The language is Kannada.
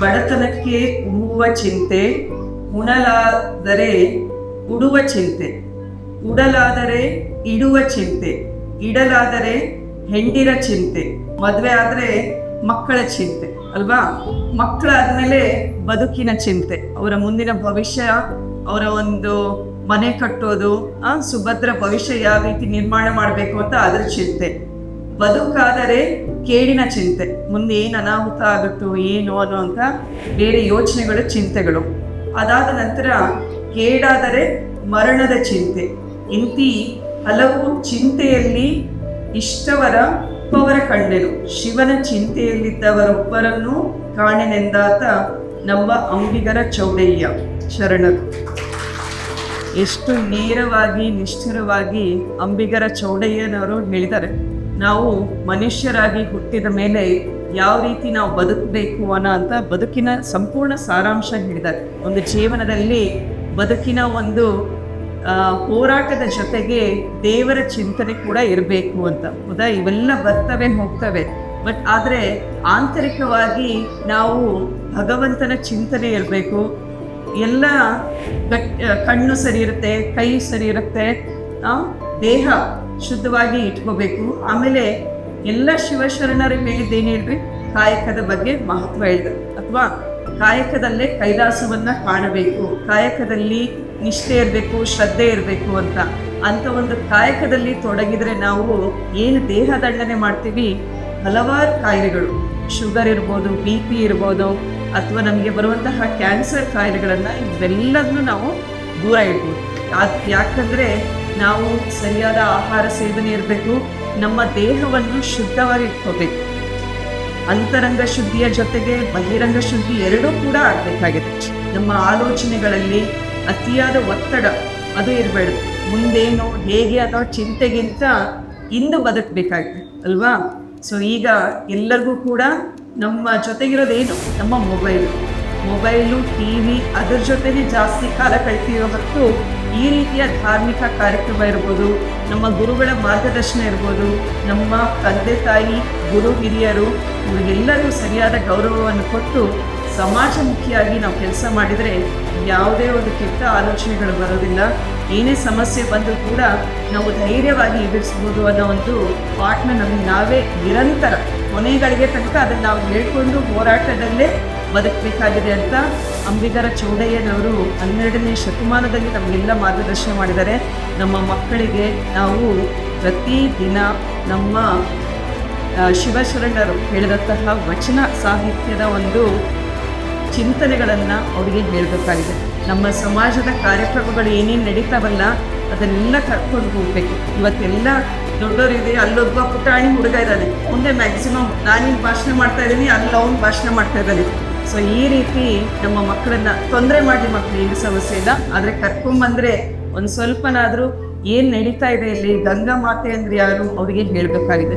ಬಡತನಕ್ಕೆ ಉಣ್ಣುವ ಚಿಂತೆ, ಉಣಲಾದರೆ ಉಡುವ ಚಿಂತೆ, ಉಡಲಾದರೆ ಇಡುವ ಚಿಂತೆ, ಇಡಲಾದರೆ ಹೆಂಡಿರ ಚಿಂತೆ, ಮದುವೆ ಆದರೆ ಮಕ್ಕಳ ಚಿಂತೆ, ಅಲ್ವಾ? ಮಕ್ಕಳಾದ್ಮೇಲೆ ಬದುಕಿನ ಚಿಂತೆ, ಅವರ ಮುಂದಿನ ಭವಿಷ್ಯ, ಅವರ ಒಂದು ಮನೆ ಕಟ್ಟೋದು, ಆ ಸುಭದ್ರ ಭವಿಷ್ಯ ಯಾವ ರೀತಿ ನಿರ್ಮಾಣ ಮಾಡಬೇಕು ಅಂತ ಅದರ ಚಿಂತೆ. ಬದುಕಾದರೆ ಕೇಡಿನ ಚಿಂತೆ. ಮುಂದೆ ಏನು ಅನಾಹುತ ಆಗುತ್ತೋ ಏನು ಅನ್ನುವಂಥ ಬೇರೆ ಯೋಚನೆಗಳು, ಚಿಂತೆಗಳು. ಅದಾದ ನಂತರ ಕೇಡಾದರೆ ಮರಣದ ಚಿಂತೆ. ಇಂತಿ ಹಲವು ಚಿಂತೆಯಲ್ಲಿ ಇಷ್ಟವರ ಒಪ್ಪವರ ಕಂಡೆನು. ಶಿವನ ಚಿಂತೆಯಲ್ಲಿದ್ದವರೊಬ್ಬರನ್ನು ಕಾಣೆನೆಂದಾತ ನಮ್ಮ ಅಂಬಿಗರ ಚೌಡಯ್ಯ ಶರಣರು. ಎಷ್ಟು ನೇರವಾಗಿ, ನಿಷ್ಠುರವಾಗಿ ಅಂಬಿಗರ ಚೌಡಯ್ಯನವರು ಹೇಳಿದ್ದಾರೆ. ನಾವು ಮನುಷ್ಯರಾಗಿ ಹುಟ್ಟಿದ ಮೇಲೆ ಯಾವ ರೀತಿ ನಾವು ಬದುಕಬೇಕು ಅನ್ನೋ ಅಂತ ಬದುಕಿನ ಸಂಪೂರ್ಣ ಸಾರಾಂಶ ಹೇಳಿದ್ದಾರೆ. ಒಂದು ಜೀವನದಲ್ಲಿ ಬದುಕಿನ ಒಂದು ಹೋರಾಟದ ಜೊತೆಗೆ ದೇವರ ಚಿಂತನೆ ಕೂಡ ಇರಬೇಕು ಅಂತ. ಹೌದಾ? ಇವೆಲ್ಲ ಬರ್ತವೆ, ಹೋಗ್ತವೆ. ಬಟ್ ಆದರೆ ಆಂತರಿಕವಾಗಿ ನಾವು ಭಗವಂತನ ಚಿಂತನೆ ಇರಬೇಕು. ಎಲ್ಲ ಕಣ್ಣು ಸರಿ ಇರುತ್ತೆ, ಕೈ ಸರಿ ಇರುತ್ತೆ ದೇಹ ಶುದ್ಧವಾಗಿ ಇಟ್ಕೋಬೇಕು. ಆಮೇಲೆ ಎಲ್ಲ ಶಿವಶರಣರು ಹೇಳಿದ್ದೇನು ಹೇಳ್ರಿ. ಕಾಯಕದ ಬಗ್ಗೆ ಮಹತ್ವ ಹೇಳಿದೆ. ಅಥವಾ ಕಾಯಕದಲ್ಲೇ ಕೈಲಾಸವನ್ನು ಕಾಣಬೇಕು. ಕಾಯಕದಲ್ಲಿ ನಿಷ್ಠೆ ಇರಬೇಕು, ಶ್ರದ್ಧೆ ಇರಬೇಕು ಅಂತ. ಅಂತ ಒಂದು ಕಾಯಕದಲ್ಲಿ ತೊಡಗಿದ್ರೆ ನಾವು ಏನು ದೇಹ ದಂಡನೆ ಮಾಡ್ತೀವಿ? ಹಲವಾರು ಕಾಯಿಲೆಗಳು. ಶುಗರ್ ಇರ್ಬೋದು, ಬಿ ಪಿ ಇರ್ಬೋದು, ಅಥವಾ ನಮಗೆ ಬರುವಂತಹ ಕ್ಯಾನ್ಸರ್ ಕಾಯಿಲೆಗಳನ್ನು ಇವೆಲ್ಲದನ್ನೂ ನಾವು ದೂರ ಇಡ್ಬೋದು. ಯಾಕಂದರೆ ನಾವು ಸರಿಯಾದ ಆಹಾರ ಸೇವನೆ ಇರಬೇಕು. ನಮ್ಮ ದೇಹವನ್ನು ಶುದ್ಧವಾಗಿ ಇಟ್ಕೋಬೇಕು ಅಂತರಂಗ ಶುದ್ಧಿಯ ಜೊತೆಗೆ ಬಹಿರಂಗ ಶುದ್ಧಿ ಎರಡೂ ಕೂಡ ಆಗಬೇಕಾಗಿದೆ. ನಮ್ಮ ಆಲೋಚನೆಗಳಲ್ಲಿ ಅತಿಯಾದ ಒತ್ತಡ, ಅದು ಇರಬೇಡ. ಮುಂದೇನು ಹೇಗೆ ಅಥವಾ ಚಿಂತೆಗಿಂತ ಇಂದು ಬದುಕಬೇಕಾಗಿದೆ, ಅಲ್ವಾ? ಸೊ ಈಗ ಎಲ್ಲರಿಗೂ ಕೂಡ ನಮ್ಮ ಜೊತೆಗಿರೋದೇನು? ನಮ್ಮ ಮೊಬೈಲು. ಮೊಬೈಲು, ಟಿ ವಿ, ಅದ್ರ ಜೊತೆಗೆ ಜಾಸ್ತಿ ಕಾಲ ಕಳ್ತಿರೋ ಹೊರತು ಈ ರೀತಿಯ ಧಾರ್ಮಿಕ ಕಾರ್ಯಕ್ರಮ ಇರ್ಬೋದು, ನಮ್ಮ ಗುರುಗಳ ಮಾರ್ಗದರ್ಶನ ಇರ್ಬೋದು, ನಮ್ಮ ತಂದೆ ತಾಯಿ, ಗುರು ಹಿರಿಯರು ಇವರಿಗೆಲ್ಲರೂ ಸರಿಯಾದ ಗೌರವವನ್ನು ಕೊಟ್ಟು ಸಮಾಜಮುಖಿಯಾಗಿ ನಾವು ಕೆಲಸ ಮಾಡಿದರೆ ಯಾವುದೇ ಒಂದು ಕೆಟ್ಟ ಆಲೋಚನೆಗಳು ಬರೋದಿಲ್ಲ. ಏನೇ ಸಮಸ್ಯೆ ಬಂದರೂ ಕೂಡ ನಾವು ಧೈರ್ಯವಾಗಿ ಎದುರಿಸ್ಬೋದು ಅನ್ನೋ ಒಂದು ಪಾಠನ ನಮಗೆ ನಾವೇ ನಿರಂತರ ಕೊನೆಗಳಿಗೆ ತನಕ ಅದನ್ನು ನಾವು ಹೇಳ್ಕೊಂಡು ಹೋರಾಟದಲ್ಲೇ ಬದುಕಬೇಕಾಗಿದೆ ಅಂತ ಅಂಬಿಗರ ಚೌಡಯ್ಯನವರು ಹನ್ನೆರಡನೇ ಶತಮಾನದಲ್ಲಿ ನಮಗೆಲ್ಲ ಮಾರ್ಗದರ್ಶನ ಮಾಡಿದ್ದಾರೆ ನಮ್ಮ ಮಕ್ಕಳಿಗೆ ನಾವು ಪ್ರತಿದಿನ ನಮ್ಮ ಶಿವಶರಣರು ಹೇಳಿದಂತಹ ವಚನ ಸಾಹಿತ್ಯದ ಒಂದು ಚಿಂತನೆಗಳನ್ನು ಅವರಿಗೆ ಹೇಳಬೇಕಾಗಿದೆ. ನಮ್ಮ ಸಮಾಜದ ಕಾರ್ಯಕ್ರಮಗಳು ಏನೇನು ನಡೀತಾವಲ್ಲ ಅದನ್ನೆಲ್ಲ ಕರ್ಕೊಂಡು ಹೋಗ್ಬೇಕು. ಇವತ್ತೆಲ್ಲ ದೊಡ್ಡವರಿದೆ ಅಲ್ಲೊಬ್ಬ ಪುಟಾಣಿ ಹುಡುಗ ಇದ್ದಾನೆ. ಮುಂದೆ ಮ್ಯಾಕ್ಸಿಮಮ್ ನಾನೇನು ಭಾಷಣ ಮಾಡ್ತಾ ಇದ್ದೀನಿ ಅಲ್ಲಿ ಅವನು ಭಾಷಣ ಮಾಡ್ತಾ ಇದ್ದಾನೆ. ಸೊ ಈ ರೀತಿ ನಮ್ಮ ಮಕ್ಕಳನ್ನ ತೊಂದರೆ ಮಾಡಿ ಮಕ್ಕಳು ಏನು ಸಮಸ್ಯೆ ಇಲ್ಲ ಆದರೆ ಕರ್ಕೊಂಬಂದ್ರೆ ಒಂದು ಸ್ವಲ್ಪನಾದರೂ ಏನು ನಡೀತಾ ಇದೆ ಇಲ್ಲಿ? ಗಂಗಾ ಮಾತೆ ಅಂದ್ರೆ ಯಾರು? ಅವರಿಗೆ ಹೇಳಬೇಕಾಗಿದೆ.